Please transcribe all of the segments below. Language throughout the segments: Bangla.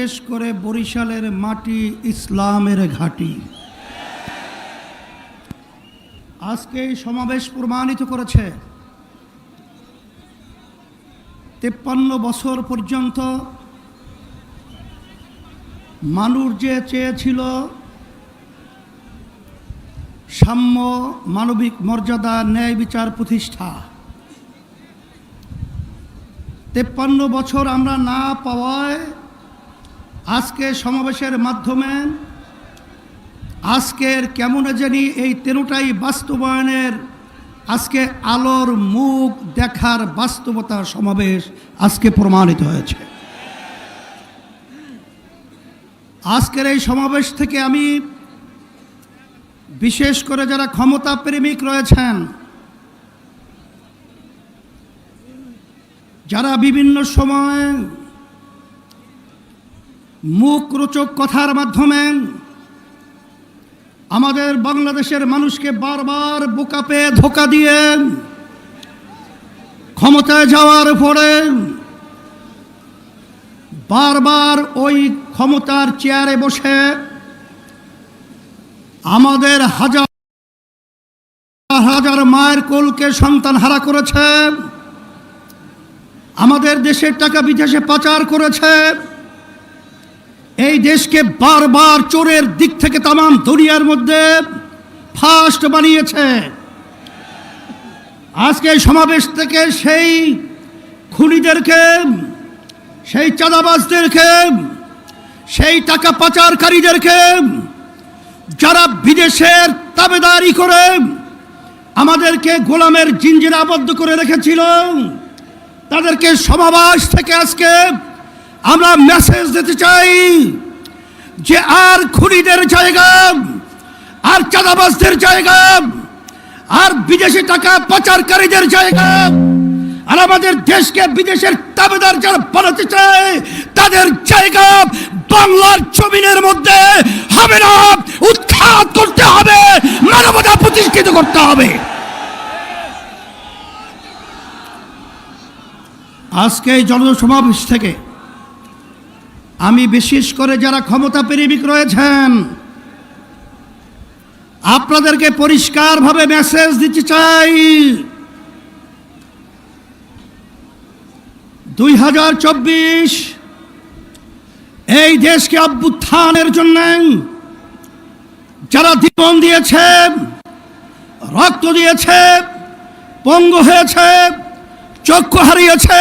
বিশেষ করে বরিশালের মাটি ইসলামের ঘাটি। আজকে এই সমাবেশ প্রমাণিত করেছে তেপ্পান্ন বছর পর্যন্ত মানুষ যে চেয়েছিল সাম্য মানবিক মর্যাদা ন্যায় বিচার প্রতিষ্ঠা। তেপ্পান্ন বছর আমরা না পাওয়ায় আজকে সমাবেশের মাধ্যমে আজকের কেমন জানি এই তেরোটাই বাস্তবায়নের আজকে আলোর মুখ দেখার বাস্তবতা সমাবেশ আজকে প্রমাণিত হয়েছে। আজকের এই সমাবেশ থেকে আমি বিশেষ করে যারা ক্ষমতা প্রেমিক রয়েছেন, যারা বিভিন্ন সময় মুখ রোচক কথার মাধ্যমে আমাদের বাংলাদেশের মানুষকে বারবার বোকা পেয়ে ধোকা দিয়ে ক্ষমতায় যাওয়ার পরে বারবার ওই ক্ষমতার চেয়ারে বসে আমাদের হাজার হাজার মায়ের কোলকে সন্তান হারা করেছে, আমাদের দেশের টাকা বিদেশে পাচার করেছে। এই দেশকে বারবার চোরের দিক থেকে তামাম দুনিয়ার মধ্যে ফার্স্ট বানিয়েছে। আজকে সমাবেশ থেকে সেই খুনিদেরকে, সেই চাঁদাবাজদেরকে, সেই টাকা পাচারকারীদেরকে যারা বিদেশের তাবেদারি করে আমাদেরকে গোলামের জিঞ্জিরে আবদ্ধ করে রেখেছিল, তাদেরকে সমাবেশ থেকে আজকে আমরা মেসেজ দিতে চাই। যে আর খুনিদের জায়গা, আর চাঁদাবাজদের জায়গা, আর বিদেশি টাকা পাচারকারীদের জায়গা, আর আমাদের দেশকে বিদেশের তাবেদার যারা বানাতে চায়, তাদের জায়গা বাংলার জমিনের মধ্যে হবে না। উৎখাত করতে হবে, মানবতা প্রতিষ্ঠিত করতে হবে। আজকে এই জনসমাবেশ থেকে আমি বিশেষ করে যারা ক্ষমতা প্রেমিক রয়েছেন, আপনাদেরকে পরিষ্কারভাবে মেসেজ দিতে চাই। দুই হাজার চব্বিশ, এই দেশকে অভ্যুত্থানের জন্য যারা জীবন দিয়েছে, রক্ত দিয়েছে, পঙ্গু হয়েছে, চক্ষু হারিয়েছে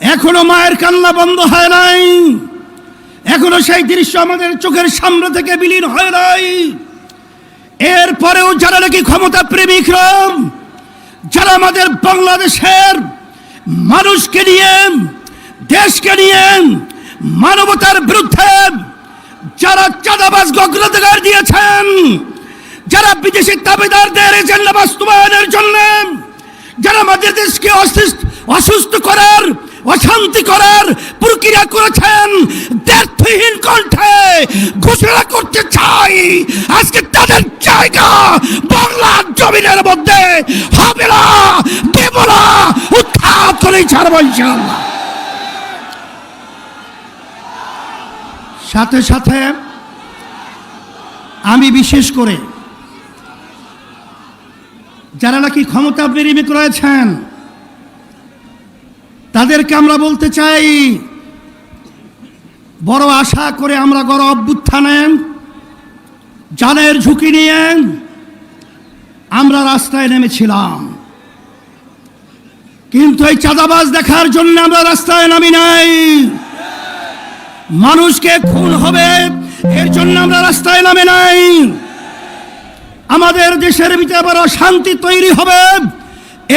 এখনও মায়ের কান্না বন্ধ হয় নাই। এখনও সেই দৃশ্য আমাদের চোখের সামনে থেকে বিলীন হয় নাই। এরপরেও যারা নাকি ক্ষমতা প্রেমিক প্রেমিকরা যারা আমাদের বাংলাদেশের মানুষকে নিয়ে, দেশকে নিয়ে মানবতার বিরুদ্ধে যারা চাঁদাবাজ অগ্রাধিকার দিয়েছেন, যারা বিদেশি দাবিদারদের এজেন্ডা বাস্তবায়নের জন্য, যারা আমাদের দেশকে অসুস্থ করার অশান্তি করার প্রক্রিয়া করেছেন দ্ব্যর্থহীন কণ্ঠে ঘোষণা করতে চাই। আজকে তাদের জায়গা বাংলার জমিনের মধ্যে হবে না, দেব না উৎখাত করে ছাড়ব ইনশাআল্লাহ। সাথে সাথে আমি বিশেষ করে যারা নাকি ক্ষমতা প্রেমিক রয়েছেন তাদেরকে আমরা বলতে চাই, বড় আশা করে আমরা গড় অভ্যুত্থানে জানের ঝুঁকি নিয়ে আমরা রাস্তায় নেমেছিলাম। কিন্তু এই চাঁদাবাজ দেখার জন্য আমরা রাস্তায় নামি নাই। মানুষকে খুন হবে, এর জন্য আমরা রাস্তায় নামে নাই। আমাদের দেশের ভিতরে আবার অশান্তি তৈরি হবে।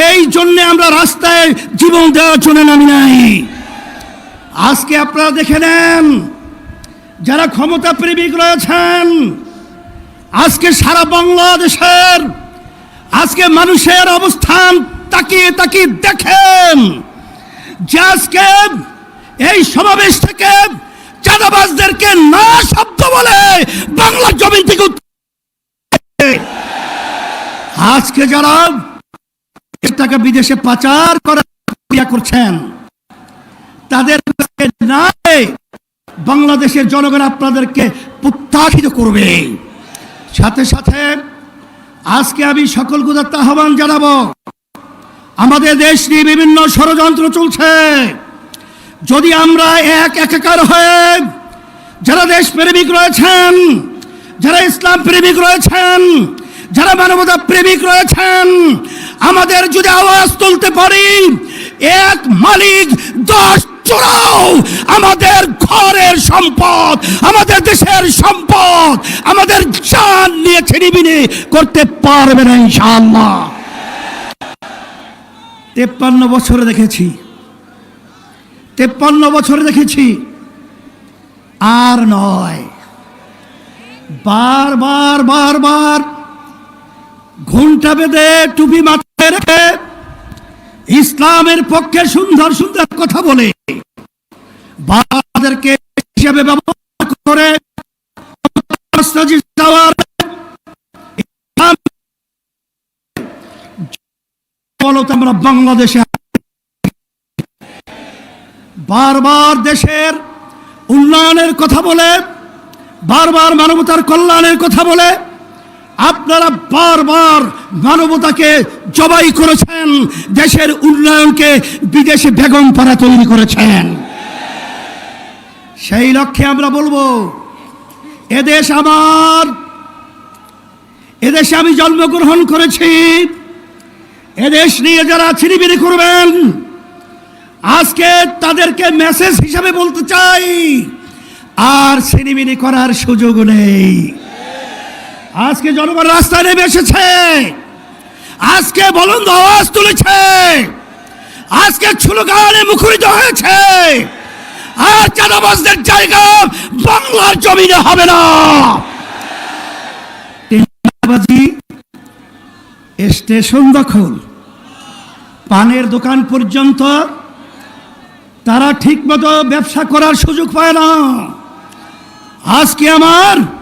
এই জন্য আমরা রাস্তায় জীবন দেওয়ার জন্য নামি নাই। আজকে আপনারা দেখে নেন, যারা ক্ষমতা প্রেমিক রয়েছেন, আজকে সারা বাংলাদেশের, আজকে মানুষের অবস্থান তাকিয়ে তাকিয়ে দেখেন যে আজকে এই সমাবেশ থেকে চাঁদাবাজদেরকে না শব্দ বলে বাংলার জমিন থেকে আজকে যারা টাকা বিদেশে পাচার করার করছেন। তাদের বাংলাদেশের জনগণ আপনাদেরকে প্রত্যাখিত করবে। সাথে সাথে আজকে আমি সকল গুদাত্ত আহ্বান জানাব, আমাদের দেশ নিয়ে বিভিন্ন ষড়যন্ত্র চলছে। যদি আমরা এক একাকার হয়ে যারা দেশ প্রেমিক রয়েছেন, যারা ইসলাম প্রেমিক রয়েছেন, যারা মানবতা প্রেমিক রয়েছেন আমাদের যদি আওয়াজ তুলতে পারি, এক মালিক দশ চোরাও আমাদের ঘরের সম্পদ, আমাদের দেশের সম্পদ, আমাদের জান নিয়ে ছিনিবিনি করতে পারবে না ইনশাআল্লাহ। তেপ্পান্ন বছরে দেখেছি। তেপ্পান্ন বছরে দেখেছি। আর নয়। বারবার বারবার ঘুমটা বেঁধে টুপি রেখে ইসলামের পক্ষে সুন্দর সুন্দর কথা বলে। বাবাদেরকে হিসেবে ব্যবহার করে আমরা বাংলাদেশে বারবার দেশের উন্নয়নের কথা বলে, বারবার মানবতার কল্যাণের কথা বলে আপনারা বারবার মানবতাকে জবাই করেছেন, দেশের উন্নয়নকে বিদেশে বেগম পাড়া তৈরি করেছেন। সেই লক্ষ্যে আমরা বলব, এদেশ আমার, এদেশে আমি জন্মগ্রহণ করেছি, এদেশ নিয়ে যারা ছিনিবিনি করবেন, আজকে তাদেরকে মেসেজ হিসাবে বলতে চাই, আর ছিনিমিনি করার সুযোগ নেই। আজকে জনগণ রাস্তায় নেমে এসেছে। আজকে বলন্দ আওয়াজ তুলেছে। আজকে ছুলগানে মুখরিত হয়েছে। আর চাঁদাবাজদের জায়গা বাংলার জমিনে হবে না। স্টেশন দখল, পানের দোকান পর্যন্ত, তারা ঠিকমতো ব্যবসা করার সুযোগ পায় না। আজকে আমার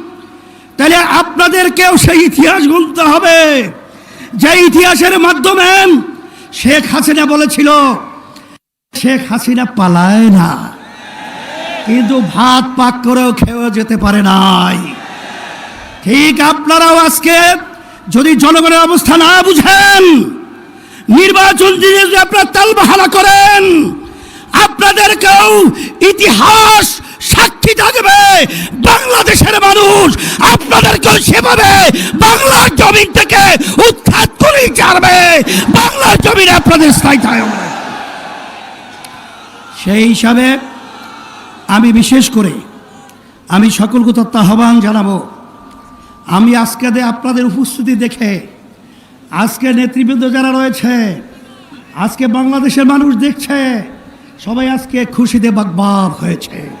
তাহলে আপনাদেরকেও সেই ইতিহাস গুনতে হবে। যে ইতিহাসের মাধ্যমে শেখ হাসিনা বলেছিল, শেখ হাসিনা পালায় না, কিন্তু ভাত পাক করেও খেয়েও যেতে পারে নাই। ঠিক আপনারাও আজকে যদি জনগণের অবস্থা না বুঝেন, নির্বাচন যদি আপনারা তালবাহানা করেন, আপনাদেরকেও ইতিহাস সাক্ষী থাকবে? বাংলাদেশের মানুষ আপনাদেরকেও সেভাবে বাংলার জমিন থেকে উৎখাত করেই ছাড়বে। বাংলার জমিনে আপনাদের স্থায়ী থাকবে। সেই হিসাবে আমি বিশেষ করে আমি সকলকে তত্ত্ব আহ্বান জানাব। আমি আজকে দে- আপনাদের উপস্থিতি দেখে আজকে নেতৃবৃন্দ যারা রয়েছে, আজকে বাংলাদেশের মানুষ দেখছে, সবাই আজকে খুশিতে বাগবাগ হয়েছে।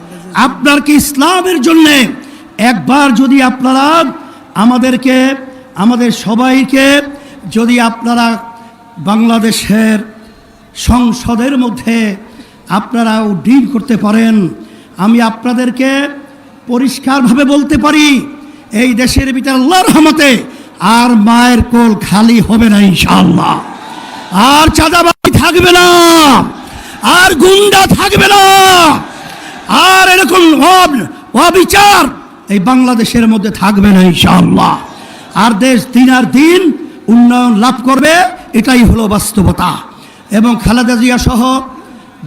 আপনার কি ইসলামের জন্যে একবার যদি আপনারা আমাদেরকে, আমাদের সবাইকে যদি আপনারা বাংলাদেশের সংসদের মধ্যে আপনারা ডিল করতে পারেন, আমি আপনাদেরকে পরিষ্কারভাবে বলতে পারি, এই দেশের ভিতরে আল্লাহর রহমতে আর মায়ের কোল খালি হবে না ইনশাআল্লাহ। আর চাঁদাবাজি থাকবে না, আর গুন্ডা থাকবে না। আর এরকম অব- অবিচার এই বাংলাদেশের মধ্যে থাকবে না, ইনশাআল্লাহ। আর দেশ দিন আর দিন উন্নয়ন লাভ করবে, এটাই হলো বাস্তবতা। এবং খালেদা জিয়া সহ,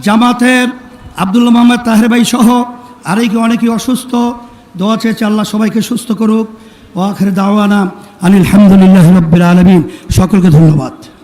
জামাতের আবদুল্লাহ মোহাম্মদ তাহের ভাই সহ, আরেকে অনেকে অসুস্থ। দোয়া চেয়েছে আল্লাহ সবাইকে সুস্থ করুক। ও আখের দাওয়ানা আনিল হামদুলিল্লাহ রব্বিল আলমিন। সকলকে ধন্যবাদ।